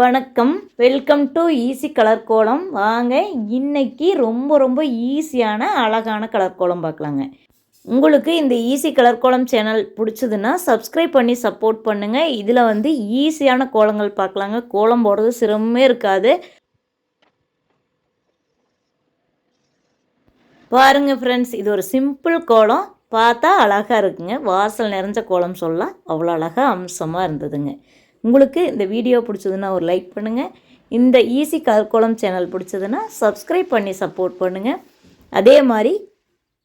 வணக்கம். Welcome to easy colour கோலம் வாங்க இன்னைக்கு ரொம்ப ரொம்ப ஈஸியான அழகான கலர் கோலம் பார்க்கலாங்க. உங்களுக்கு இந்த ஈஸி கலர் கோலம் சேனல் பிடிச்சதுன்னா சப்ஸ்கிரைப் பண்ணி சப்போர்ட் பண்ணுங்கள் இதில் வந்து ஈஸியான கோலங்கள் பார்க்கலாங்க. கோலம் போடுறது சிரமமே இருக்காது. பாருங்கள் ஃப்ரெண்ட்ஸ் இது ஒரு சிம்பிள் கோலம். பார்த்தா அழகாக இருக்குங்க. வாசல் நிறைஞ்ச கோலம் சொல்லலாம். அவ்வளோ அழகாக அம்சமாக இருந்ததுங்க. உங்களுக்கு இந்த வீடியோ பிடிச்சதுன்னா ஒரு லைக் பண்ணுங்கள் இந்த ஈஸி கற்கோளம் கோலம் சேனல் பிடிச்சதுன்னா சப்ஸ்கிரைப் பண்ணி சப்போர்ட் பண்ணுங்கள் அதே மாதிரி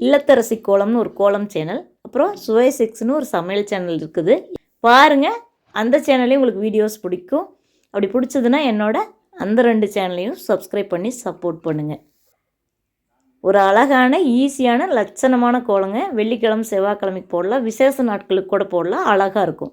இல்லத்தரசி கோலம்னு ஒரு கோலம் சேனல் அப்புறம் சுவை சிக்ஸ்னு ஒரு சமையல் சேனல் இருக்குது. பாருங்கள் அந்த சேனல்லையும் உங்களுக்கு வீடியோஸ் பிடிக்கும். அப்படி பிடிச்சதுன்னா என்னோட அந்த ரெண்டு சேனலையும் சப்ஸ்கிரைப் பண்ணி சப்போர்ட் பண்ணுங்கள் ஒரு அழகான ஈஸியான லட்சணமான கோலங்க. வெள்ளிக்கிழமை செவ்வாய்க்கிழமைக்கு போடலாம். விசேஷ நாட்களுக்கு கூட போடலாம். அழகாக இருக்கும்.